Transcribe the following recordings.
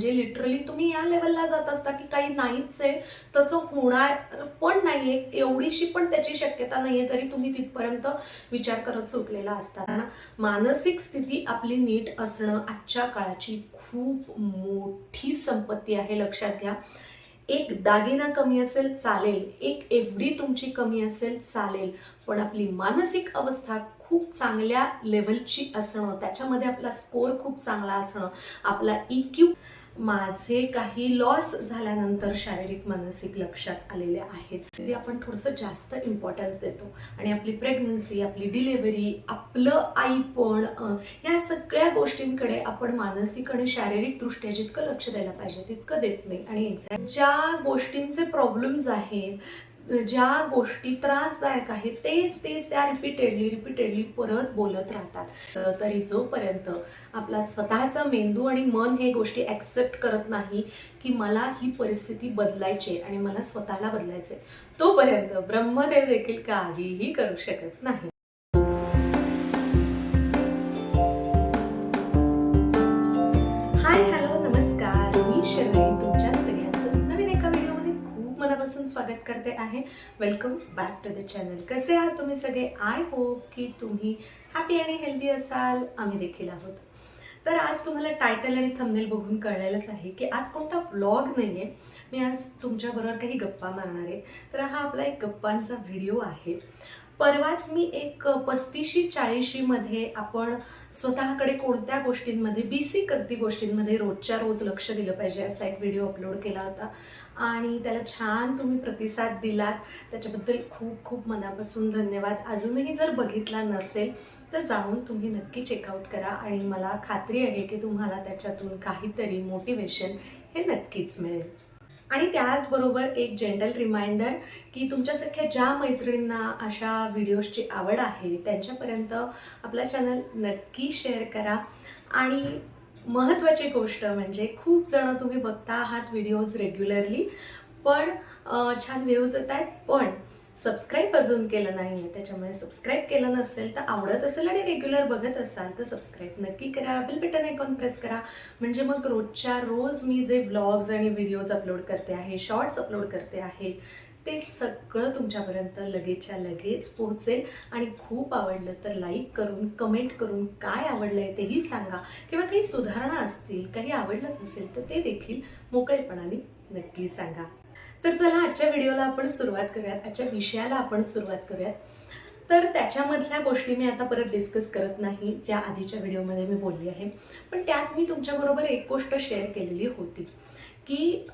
म्हणजे लिटरली तुम्ही या लेवलला जात असता की काही नाहीच आहे तसं होणार पण नाहीये एवढीशी पण त्याची शक्यता नाहीये तरी तुम्ही तिथपर्यंत विचार करत सुटलेला असता मानसिक स्थिती आपली नीट असणं आजच्या काळाची खूप मोठी संपत्ती आहे लक्षात घ्या. एक दागिना कमी असेल चालेल. एक एफ डी तुमची कमी असेल चालेल. पण आपली मानसिक अवस्था खूप चांगल्या लेवलची असणं त्याच्यामध्ये आपला स्कोअर खूप चांगला असणं आपला इक्यू माझे काही लॉस झाल्यानंतर शारीरिक मानसिक लक्षात आलेले आहेत. ते आपण थोडंसं जास्त इम्पॉर्टन्स देतो. आणि आपली प्रेग्नन्सी आपली डिलिव्हरी आपलं आईपण या सगळ्या गोष्टींकडे आपण मानसिक आणि शारीरिक दृष्ट्या जितकं लक्ष द्यायला पाहिजे तितकं देत नाही. आणि एक्झॅक्ट ज्या गोष्टींचे प्रॉब्लेम्स आहेत ज्या गोष्टी त्रासदायक आहेत तेच तेच त्या रिपीटेडली रिपीटेडली परत बोलत राहतात. तरी जोपर्यंत आपला स्वतःचा मेंदू आणि मन हे गोष्टी ऍक्सेप्ट करत नाही की मला ही परिस्थिती बदलायची आहे आणि मला स्वतःला बदलायचे तोपर्यंत ब्रह्मदेव देखील काहीही करू शकत नाही. स्वागत करते आहे. Welcome back to the channel कसे आहात तुम्ही सगळे? आय होप की तुम्ही हॅपी आणि हेल्दी असाल. आम्ही देखील आहोत. तर आज तुम्हाला टायटल आणि थंबनेल बघून कळायलाच आहे की आज कोणता व्लॉग नाहीये. मी आज तुमच्याबरोबर काही गप्पा मारणार आहे. तर हा आपला एक गप्पांचा व्हिडिओ आहे. परवाच मी एक पस्तीशी चाळीशी मध्ये आपण स्वतःकडे कोणत्या गोष्टींमध्ये बेसिक अगदी गोष्टींमध्ये रोजच्या रोज लक्ष दिलं पाहिजे असा एक व्हिडिओ अपलोड केला होता. आणि त्याला छान तुम्ही प्रतिसाद दिलात. त्याच्याबद्दल खूप खूप मनापासून धन्यवाद. अजूनही जर बघितला नसेल तर जाऊन तुम्ही नक्की चेकआउट करा. आणि मला खात्री आहे की तुम्हाला त्याच्यातून काहीतरी मोटिवेशन हे नक्कीच मिळेल. आणि त्याचबरोबर एक जनरल रिमाइंडर की तुमच्यासारख्या ज्या मैत्रिणींना अशा व्हिडिओजची आवड आहे त्यांच्यापर्यंत आपला चॅनल नक्की शेअर करा. आणि महत्त्वाची गोष्ट म्हणजे खूप जण तुम्ही बघता आहात व्हिडिओज रेग्युलरली पण छान व्ह्यूज येत आहेत पण सबस्क्राईब अजून केलं नाही आहे त्याच्यामुळे सबस्क्राईब केलं नसेल तर आवडत असेल आणि रेग्युलर बघत असाल तर सबस्क्राईब नक्की करा. बेल बटन आयकॉन प्रेस करा. म्हणजे मग रोजच्या रोज मी जे व्लॉग्स आणि व्हिडिओज अपलोड करते आहे शॉर्ट्स अपलोड करते आहे ते सगळं तुमच्यापर्यंत लगेचच्या लगेच पोहोचेल. आणि खूप आवडलं तर लाईक करून कमेंट करून काय आवडलं आहे तेही सांगा. किंवा काही सुधारणा असतील काही आवडलं नसेल तर ते देखील मोकळेपणाने नक्की सांगा. तर चला आजच्या व्हिडिओला आपण सुरुवात करूयात. आजच्या विषयाला आपण सुरुवात करूयात. तर त्याच्यामधल्या गोष्टी मी आता परत डिस्कस करत नाही. ज्या आधीच्या व्हिडिओमध्ये मी बोलली आहे. पण त्यात मी तुमच्याबरोबर एक गोष्ट शेअर केलेली होती. की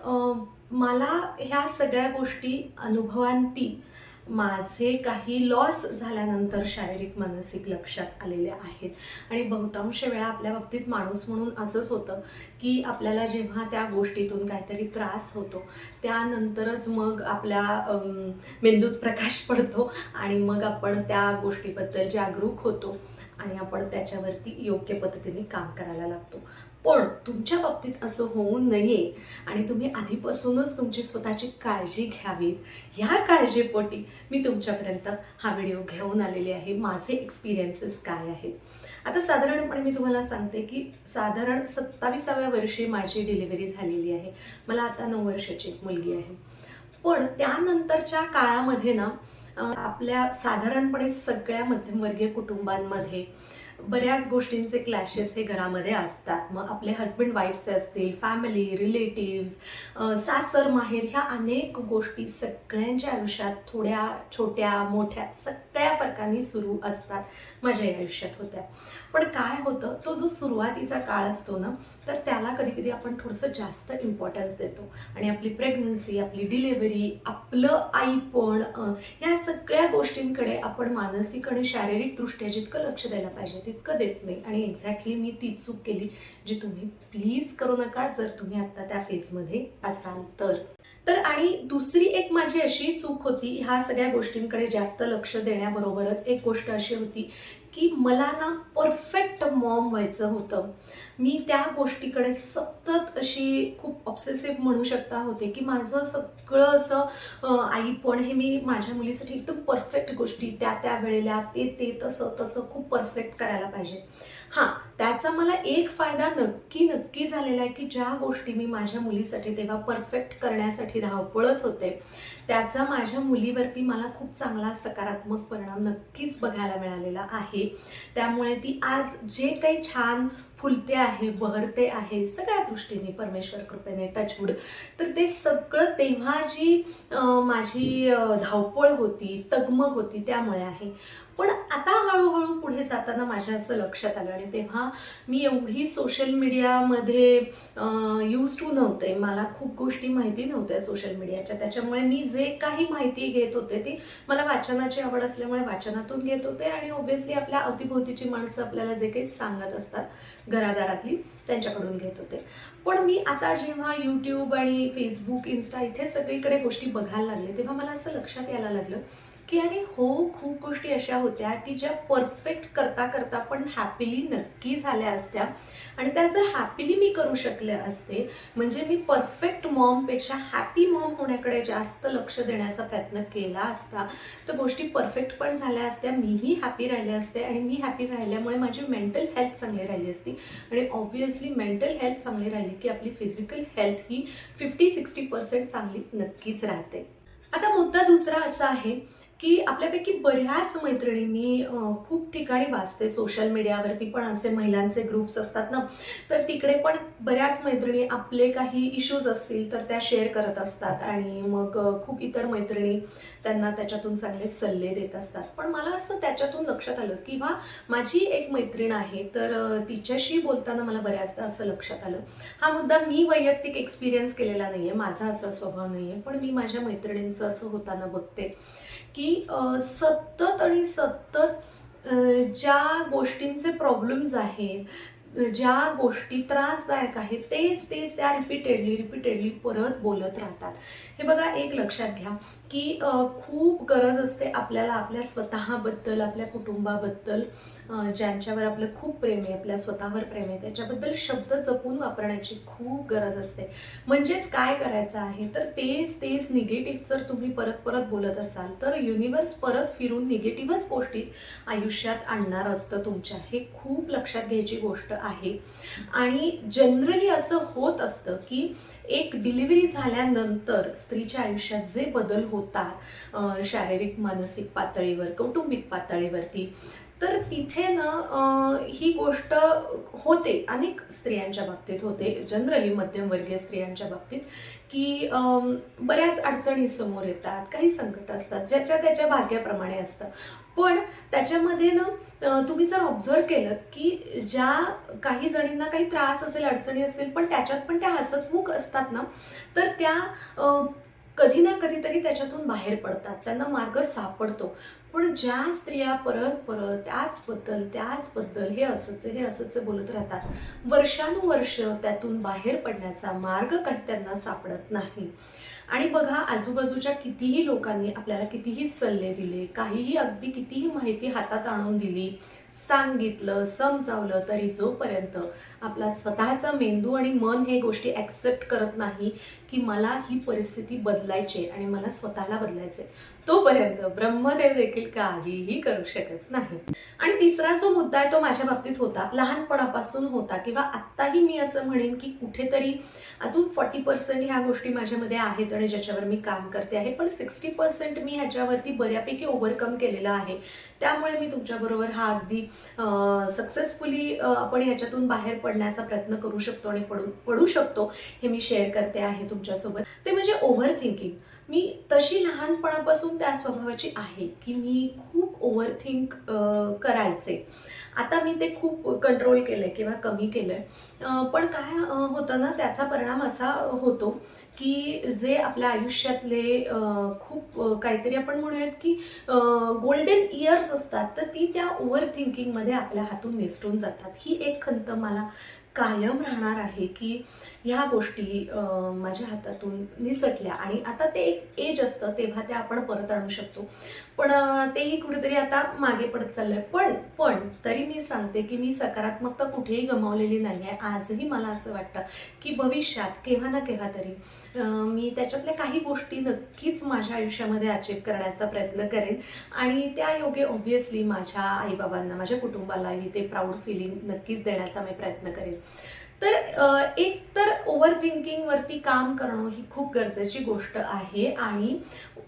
मला ह्या सगळ्या गोष्टी अनुभवांती माझे काही लॉस झाल्यानंतर शारीरिक मानसिक लक्षात आलेले आहेत. आणि बहुतांश वेळा आपल्या बाबतीत माणूस म्हणून असंच होतं की आपल्याला जेव्हा त्या गोष्टीतून काहीतरी त्रास होतो त्यानंतरच मग आपल्या मेंदूत प्रकाश पडतो आणि मग आपण त्या गोष्टीबद्दल जागरूक होतो आणि आपण त्याच्यावरती योग्य पद्धतीने काम करायला लागतो. पण तुमच्या बाबतीत असं होऊ नये. आणि तुम्ही आधीपासूनच तुमची स्वतःची काळजी घ्यावीत. ह्या काळजीपोटी मी तुमच्यापर्यंत हा व्हिडिओ घेऊन आलेले आहे. माझे एक्सपिरियन्सेस काय आहेत? आता साधारणपणे मी तुम्हाला सांगते की साधारण सत्ताविसाव्या वर्षी माझी डिलिव्हरी झालेली आहे. मला आता नऊ वर्षाची एक मुलगी आहे. पण त्यानंतरच्या काळामध्ये ना आपल्या साधारणपणे सगळ्या मध्यमवर्गीय कुटुंबांमध्ये बऱ्याच गोष्टींचे क्लॅशेस हे घरामध्ये असतात. मग आपले हस्बंड वाईफचे असतील फॅमिली रिलेटिव्स सासर माहेर ह्या अनेक गोष्टी सगळ्यांच्या आयुष्यात थोड्या छोट्या मोठ्या सगळ्या फरकांनी सुरू असतात माझ्या आयुष्यात होत्या. पण काय होतं तो जो सुरुवातीचा काळ असतो ना तर त्याला कधी कधी आपण थोडंसं जास्त इम्पॉर्टन्स देतो. आणि आपली प्रेग्नन्सी आपली डिलिव्हरी आपलं आईपण या सगळ्या गोष्टींकडे आपण मानसिक आणि शारीरिक दृष्ट्या जितकं लक्ष द्यायला पाहिजे तितकं देत नाही. आणि एक्झॅक्टली मी ती चूक केली जी तुम्ही प्लीज करू नका जर तुम्ही आत्ता त्या फेजमध्ये असाल तर. तर आणि दुसरी एक माझी अशी चूक होती ह्या सगळ्या गोष्टींकडे जास्त लक्ष देण्याबरोबरच एक गोष्ट अशी होती की मला ना परफेक्ट मॉम व्हायचं होतं. मी त्या गोष्टीकडे सतत अशी खूप ऑब्सेसिव्ह म्हणू शकता होते की माझं सगळं असं आईपण हे मी माझ्या मुलीसाठी एकदम परफेक्ट गोष्टी त्या त्या वेळेला ते ते तसं तसं खूप परफेक्ट करायला पाहिजे. हां त्याचा मला एक फायदा नक्की नक्की झालेला आहे की ज्या गोष्टी मी माझ्या मुलीसाठी तेव्हा परफेक्ट करण्यासाठी धावपळत होते त्याचा माझ्या मुलीवरती मला खूप चांगला सकारात्मक परिणाम नक्कीच बघायला मिळालेला आहे. त्यामुळे ती आज जे काही छान फुलते आहे बहरते आहे सगळ्या दृष्टीने परमेश्वर कृपेने टचवूड तर ते सगळं तेव्हा जी माझी धावपळ होती तगमग होती त्यामुळे आहे. पण आता हळूहळू पुढे जाताना माझ्या असं लक्षात आलं आणि तेव्हा मी एवढी सोशल मीडियामध्ये यूज टू नव्हते. मला खूप गोष्टी माहिती नव्हत्या सोशल मीडियाच्या त्याच्यामुळे मी जे काही माहिती घेत होते ती मला वाचनाची आवड असल्यामुळे वाचनातून घेत होते आणि ऑब्व्हियसली आपल्या अवतीभोवतीची माणसं आपल्याला जे काही सांगत असतात घरादारातली त्यांच्याकडून घेत होते. पण मी आता जेव्हा यूट्यूब आणि फेसबुक इन्स्टा इथे सगळीकडे गोष्टी बघायला लागले तेव्हा मला असं लक्षात यायला लागलं की अरे हो खूप गोष्टी अशा होत्या की ज्या परफेक्ट करता करता पण हॅपीली नक्की झाल्या असत्या. आणि त्या जर हॅपीली मी करू शकले असते म्हणजे मी परफेक्ट मॉमपेक्षा हॅपी मॉम होण्याकडे जास्त लक्ष देण्याचा प्रयत्न केला असता तर गोष्टी परफेक्ट पण झाल्या असत्या मीही हॅपी राहिले असते आणि मी हॅपी राहिल्यामुळे माझी मेंटल हेल्थ चांगली राहिली असती. आणि ऑब्व्हियसली मेंटल हेल्थ चांगली राहिली की आपली फिजिकल हेल्थ ही फिफ्टी सिक्स्टी पर्सेंट चांगली नक्कीच राहते. आता मुद्दा दुसरा असा आहे की आपल्यापैकी बऱ्याच मैत्रिणी मी खूप ठिकाणी वाचते. सोशल मीडियावरती पण असे महिलांचे ग्रुप्स असतात ना. तर तिकडे पण बऱ्याच मैत्रिणी आपले काही इश्यूज असतील तर त्या शेअर करत असतात. आणि मग खूप इतर मैत्रिणी त्यांना त्याच्यातून चांगले सल्ले देत असतात. पण मला असं त्याच्यातून लक्षात आलं किंवा माझी एक मैत्रीण आहे. तर तिच्याशी बोलताना मला बऱ्याचदा असं लक्षात आलं. हा मुद्दा मी वैयक्तिक एक्सपिरियन्स केलेला नाहीये. माझा असा स्वभाव नाही आहे पण मी माझ्या मैत्रिणींचं असं होताना बघते की की सतत आणि सतत ज्या गोष्टींचे प्रॉब्लेम्स आहेत ज्या गोष्टी त्रासदायक आहेत तेच तेच त्या रिपीटेडली रिपीटेडली परत बोलत राहतात. हे बघा एक लक्षात घ्या की खूप गरज असते आपल्याला आपल्या स्वतःबद्दल आपल्या कुटुंबाबद्दल. ज्यांच्यावर आपलं खूप प्रेम आहे आपल्या स्वतःवर प्रेम आहे त्याच्याबद्दल शब्द जपून वापरण्याची खूप गरज असते. म्हणजेच काय करायचं आहे? तर तेच तेच निगेटिव्ह जर तुम्ही परत परत बोलत असाल तर युनिवर्स परत फिरून निगेटिव्हच गोष्टी आयुष्यात आणणार असतं तुमच्या. हे खूप लक्षात घ्यायची गोष्ट आहे. आणि जनरली असं होत असतं की एक डिलिव्हरी झाल्यानंतर स्त्रीच्या आयुष्यात जे बदल होतात शारीरिक मानसिक पातळीवर कौटुंबिक पातळीवरती तर तिथे ना ही गोष्ट होते अनेक स्त्रियांच्या बाबतीत होते जनरली मध्यमवर्गीय स्त्रियांच्या बाबतीत की बऱ्याच अडचणी समोर येतात काही संकट असतात ज्याच्या त्याच्या भाग्याप्रमाणे असतं. पण त्याच्यामध्ये ना तुम्ही जर ऑब्झर्व केलं की ज्या काही जणींना काही त्रास असेल अडचणी असतील पण त्याच्यात पण त्या हसतमुख असतात ना तर त्या कधी ना कधीतरी त्याच्यातून बाहेर पडतात त्यांना मार्ग सापडतो. पण ज्या स्त्रिया परत परत त्याचबद्दल त्याचबद्दल हे असंच हे असंच बोलत राहतात वर्षानुवर्ष त्यातून बाहेर पडण्याचा मार्ग काही त्यांना सापडत नाही. आणि बघा आजूबाजूच्या कितीही लोकांनी आपल्याला कितीही सल्ले दिले काहीही अगदी कितीही माहिती हातात आणून दिली सांगितलं समजावलं तरी जोपर्यंत आपला स्वतःचा मेंदू आणि मन हे गोष्टी ऍक्सेप्ट करत नाही की मला ही परिस्थिती बदलायची आणि मला स्वतःला बदलायचे तोपर्यंत ब्रह्मदेव देखील काहीही करू शकत नाही. आणि तिसरा जो मुद्दा आहे तो माझ्या बाबतीत होता लहानपणापासून होता किंवा आत्ताही मी असं म्हणेन की कुठेतरी अजून फॉर्टी पर्सेंट ह्या गोष्टी माझ्यामध्ये आहेत आणि ज्याच्यावर मी काम करते आहे. पण सिक्स्टी पर्सेंट मी ह्याच्यावरती बऱ्यापैकी ओव्हरकम केलेला आहे. त्यामुळे मी तुमच्याबरोबर हा अगदी सक्सेसफुली आपण ह्याच्यातून बाहेर पडण्याचा प्रयत्न करू शकतो आणि पडू पडू शकतो हे मी शेअर करते आहे तुमच्यासोबत. ते म्हणजे ओव्हर थिंकिंग मी तशी लहानपणापासून त्या स्वभावाची आहे की मी खूप ओव्हर थिंक करायचे. आता मी ते खूप कंट्रोल केलंय किंवा कमी केलंय. आहे पण काय होतं ना त्याचा परिणाम असा होतो की जे आपल्या आयुष्यातले खूप काहीतरी आपण म्हणूयात की गोल्डन इयर्स असतात तर ती त्या ओव्हर थिंकिंगमध्ये आपल्या हातून निसटून जातात. ही एक खंत मला कायम राहणार आहे की ह्या गोष्टी माझ्या हातातून निसटल्या. आणि आता ते एक एज असतं तेव्हा ते आपण परत आणू शकतो. पण तेही कुठेतरी आता मागे पडत चाललंय. पण पण तरी मी सांगते की मी सकारात्मकता कुठेही गमावलेली नाही आहे आजही मला असं वाटतं की भविष्यात केव्हा ना केव्हा तरी मी त्याच्यातल्या काही गोष्टी नक्कीच माझ्या आयुष्यामध्ये अचीव करण्याचा प्रयत्न करेन. आणि त्या योगे ऑब्व्हियसली माझ्या आईबाबांना माझ्या कुटुंबालाही ते प्राऊड फिलिंग नक्कीच देण्याचा मी प्रयत्न करेन. तर एक तर ओव्हर थिंकिंगवरती काम करणं ही खूप गरजेची गोष्ट आहे आणि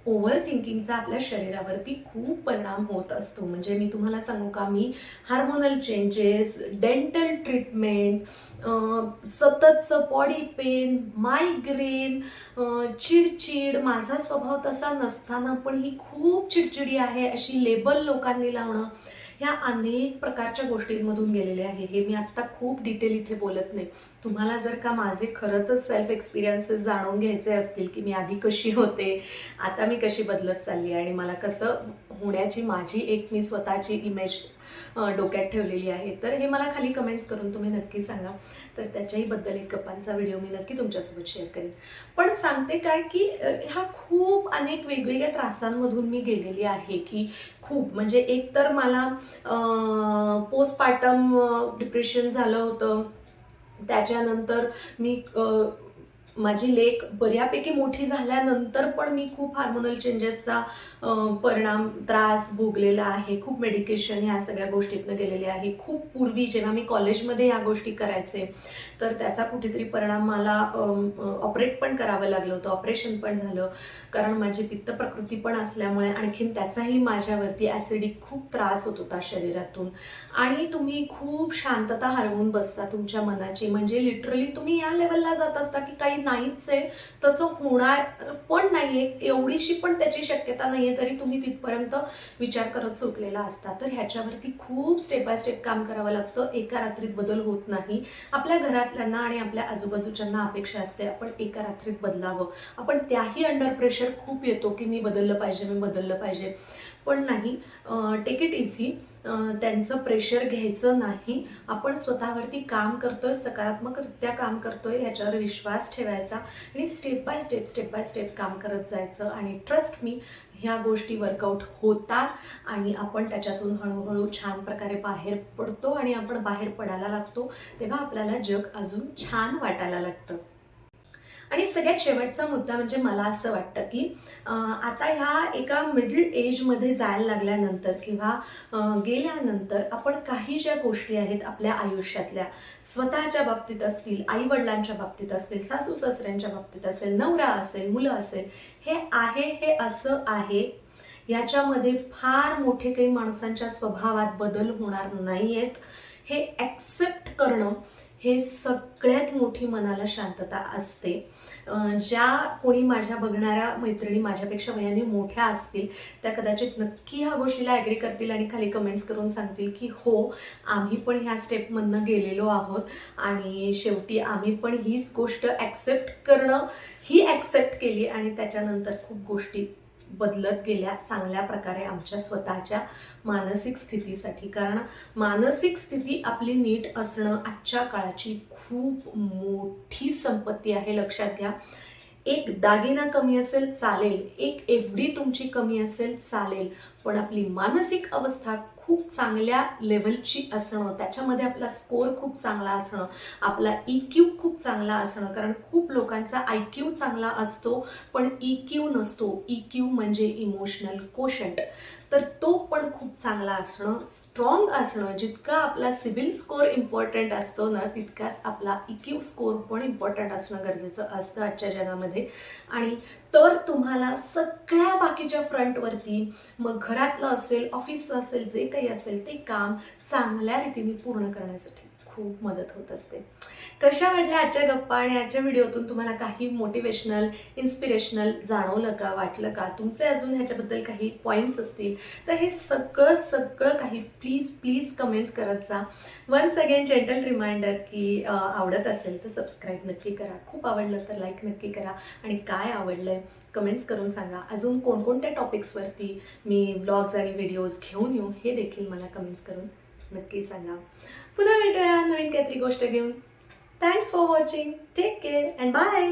ओव्हर थिंकिंगचा आपल्या शरीरावरती खूप परिणाम होत असतो. म्हणजे मी तुम्हाला सांगू का मी हार्मोनल चेंजेस डेंटल ट्रीटमेंट सततचं बॉडी पेन मायग्रेन चिडचिड माझा स्वभाव तसा नसताना पण ही खूप चिडचिडी आहे अशी लेबल लोकांनी लावणं. ह्या अनेक प्रकारच्या गोष्टींमधून गेलेले आहे. हे मी आत्ता खूप डिटेल इथे बोलत नाही. तुम्हाला जर का माझे खरंच सेल्फ एक्सपिरियन्सेस जाणून घ्यायचे असतील की मी आधी कशी होते आता मी कशी बदलत चालली आणि मला कसं होण्याची माझी एक मी स्वतःची इमेज डोक्यात ठेवलेली आहे. तर हे मला खाली कमेंट्स करून तुम्ही नक्की सांगा. तर त्याच्याही बद्दल एक गप्पांचा व्हिडिओ मी नक्की तुमच्यासोबत शेअर करेन. पण सांगते काय की ह्या खूप अनेक वेगवेगळ्या त्रासांमधून मी गेलेली आहे की खूप. म्हणजे एक तर मला पोस्टपार्टम डिप्रेशन झालं होतं. त्याच्यानंतर मी माझी लेख बऱ्यापैकी मोठी झाल्यानंतर पण मी खूप हार्मोनल चेंजेसचा परिणाम त्रास भोगलेला आहे. खूप मेडिकेशन ह्या सगळ्या गोष्टीतनं गेलेले आहे. खूप पूर्वी जेव्हा मी कॉलेजमध्ये ह्या गोष्टी करायचे तर त्याचा कुठेतरी परिणाम मला ऑपरेट पण करावं लागलं होतं. ऑपरेशन पण झालं. कारण माझी पित्त प्रकृती पण असल्यामुळे आणखीन त्याचाही माझ्यावरती ॲसिडिक खूप त्रास होत होता शरीरातून. आणि तुम्ही खूप शांतता हरवून बसता तुमच्या मनाची. म्हणजे लिटरली तुम्ही या लेवलला जात असता की काही नाहीच आहे तसं होणार पण नाहीये एवढीशी पण त्याची शक्यता नाहीये तरी तुम्ही तिथपर्यंत विचार करत सुटलेला असता. तर ह्याच्यावरती खूप स्टेप बाय स्टेप काम करावं लागतं. एका रात्रीत बदल होत नाही. आपल्या घरातल्यांना आणि आपल्या आजूबाजूच्यांना अपेक्षा असते आपण एका रात्रीत बदलावं. आपण त्याही अंडर प्रेशर खूप येतो की मी बदललं पाहिजे मी बदललं पाहिजे. पण नाही टेक इट इझी त्यांचं प्रेशर घ्यायचं नाही. आपण स्वतःवरती काम करतोय सकारात्मकरित्या काम करतोय याच्यावर विश्वास ठेवायचा आणि step by step step by step काम करत जायचं. आणि ट्रस्ट मी ह्या गोष्टी वर्कआउट होतात आणि आपण त्याच्यातून हळूहळू छान प्रकारे बाहेर पडतो आणि आपण बाहेर पडायला लागतो तेव्हा आपल्याला जग अजून छान वाटायला लागतं. आणि सगळ्यात शेवटचा मुद्दा म्हणजे मला असं वाटतं की आता ह्या एका मिडल एजमध्ये जायला लागल्यानंतर किंवा गेल्यानंतर आपण काही ज्या गोष्टी आहेत आपल्या आयुष्यातल्या स्वतःच्या बाबतीत असतील आईवडिलांच्या बाबतीत असतील सासू सासऱ्यांच्या बाबतीत असेल नवरा असेल मुलं असेल हे आहे हे असं आहे याच्यामध्ये फार मोठे काही माणसांच्या स्वभावात बदल होणार नाहीयेत. हे ॲक्सेप्ट करणं हे सगळ्यात मोठी मनाला शांतता असते. ज्या कोणी माझ्या बघणाऱ्या मैत्रिणी माझ्यापेक्षा वयाने मोठ्या असतील त्या कदाचित नक्की ह्या गोष्टीला ॲग्री करतील आणि खाली कमेंट्स करून सांगतील की हो आम्ही पण ह्या स्टेपमधनं गेलेलो आहोत आणि शेवटी आम्ही पण हीच गोष्ट ॲक्सेप्ट करणं ही ॲक्सेप्ट केली आणि त्याच्यानंतर खूप गोष्टी बदलत गेल्या चांगल्या प्रकारे आमच्या स्वतःच्या मानसिक स्थितीसाठी. कारण मानसिक स्थिती आपली नीट असणं आजच्या काळाची खूप मोठी संपत्ती आहे लक्षात घ्या. एक दागिना कमी असेल चालेल. एक एफ डी तुमची कमी असेल चालेल. पण आपली मानसिक अवस्था खूप चांगल्या लेवलची असणं त्याच्यामध्ये आपला स्कोअर खूप चांगला असणं आपला ई क्यू खूप चांगला असणं कारण खूप लोकांचा आय क्यू चांगला असतो पण ई क्यू नसतो. ई क्यू म्हणजे इमोशनल कोशंट तर तो पण खूप चांगला असणं स्ट्रॉंग असणं जितका आपला सिबिल स्कोअर इम्पॉर्टंट असतो ना तितकाच आपला इक्यू स्कोअर पण इम्पॉर्टंट असणं गरजेचं असतं आजच्या जगामध्ये. आणि तर तुम्हाला सगळ्या बाकीच्या फ्रंटवरती मग घरातलं असेल ऑफिसचं असेल जे काही असेल ते काम चांगल्या रीतीने पूर्ण करण्यासाठी. खूप मदत होत असते. कशा वाटल्या आजच्या गप्पा आणि आजच्या व्हिडिओतून तुम्हाला काही मोटिवेशनल इन्स्पिरेशनल जाणवलं का वाटलं का? तुमचे अजून ह्याच्याबद्दल काही पॉईंट्स असतील तर हे सगळं सगळं काही प्लीज प्लीज कमेंट्स करत जा. वन्स अगेन जेंटल रिमाइंडर की आवडत असेल तर सबस्क्राईब नक्की करा. खूप आवडलं तर लाईक नक्की करा. आणि काय आवडलंय कमेंट्स करून सांगा. अजून कोणकोणत्या टॉपिक्सवरती मी व्लॉग्स आणि व्हिडिओज घेऊन येऊ हे देखील मला कमेंट्स करून नक्की सांगा. पुन्हा भेटूया नवीन काहीतरी गोष्ट घेऊन. Thanks for watching take care and bye